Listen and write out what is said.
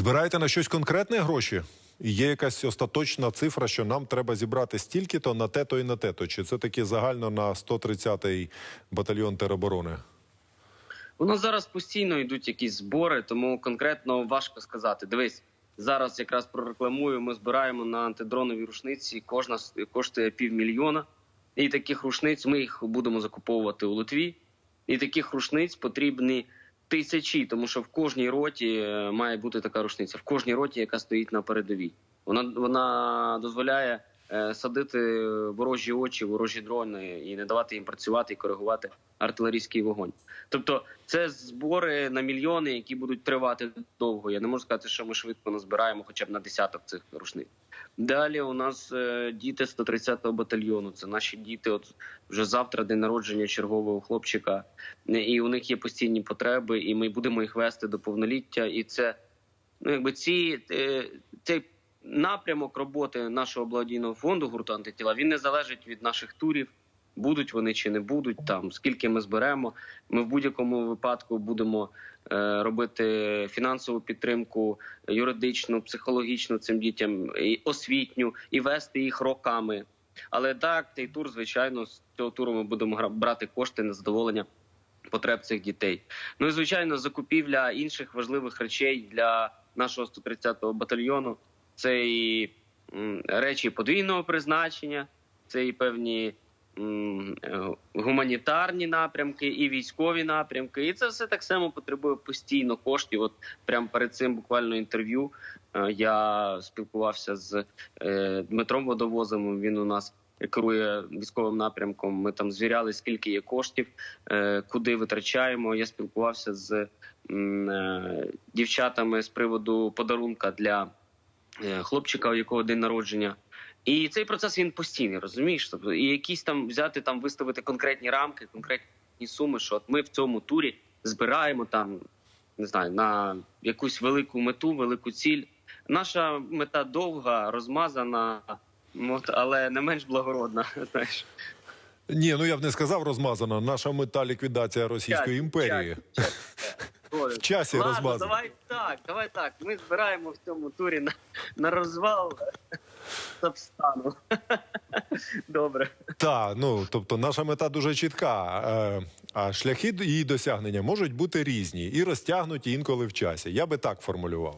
Збираєте на щось конкретне гроші? Є якась остаточна цифра, що нам треба зібрати стільки-то на те-то і на те-то? Чи це таки загально на 130-й батальйон тероборони? У нас зараз постійно йдуть якісь збори, тому конкретно важко сказати. Дивись, зараз якраз прорекламую. Ми збираємо на антидронові рушниці. Кожна коштує півмільйона. І таких рушниць ми їх будемо закуповувати у Литві. І таких рушниць потрібні тисячі, тому що в кожній роті е, має бути така рушниця. В кожній роті, яка стоїть на передовій. Вона вона дозволяє садити ворожі очі, ворожі дрони і не давати їм працювати і коригувати артилерійський вогонь. Тобто, це збори на мільйони, які будуть тривати довго. Я не можу сказати, що ми швидко назбираємо хоча б на десяток цих рушниць. Далі у нас е, діти 130-го батальйону. Це наші діти. От вже завтра день народження чергового хлопчика, Е, і у них є постійні потреби, і ми будемо їх вести до повноліття. І це ну якби ці е, цей напрямок роботи нашого благодійного фонду гурту антитіла він не залежить від наших турів. Будуть вони чи не будуть там, скільки ми зберемо. Ми в будь-якому випадку будемо е, робити фінансову підтримку, юридичну, психологічну цим дітям, і освітню, і вести їх роками. Але так, цей тур, звичайно, з цього туру ми будемо брати кошти на задоволення потреб цих дітей. Ну і звичайно, закупівля інших важливих речей для нашого 130-го батальйону. Це і речі подвійного призначення, це і певні е, гуманітарні напрямки, і військові напрямки. І це все так само потребує постійно коштів. От прямо перед цим буквально інтерв'ю е, я спілкувався з е, Дмитром Водовозом. Він у нас керує військовим напрямком. Ми там звіряли, скільки є коштів, куди витрачаємо. Я спілкувався з дівчатами з приводу подарунка для хлопчика, у якого день народження. І цей процес він постійний, розумієш? Тобто, і якісь там взяти там виставити конкретні рамки, конкретні суми, що от ми в цьому турі збираємо там, не знаю, на якусь велику мету, велику ціль. Наша мета довга, розмазана, але не менш благородна. Знаєш, Ні, ну я б не сказав розмазана. Наша мета ліквідація Російської імперії. В часі Ладно, розмазана. давай так, давай так. Ми збираємо в цьому турі на, на розвал Сапстану. Добре. Так, ну тобто наша мета дуже чітка. Е, а шляхи її досягнення можуть бути різні і розтягнуті інколи в часі. Я би так формулював.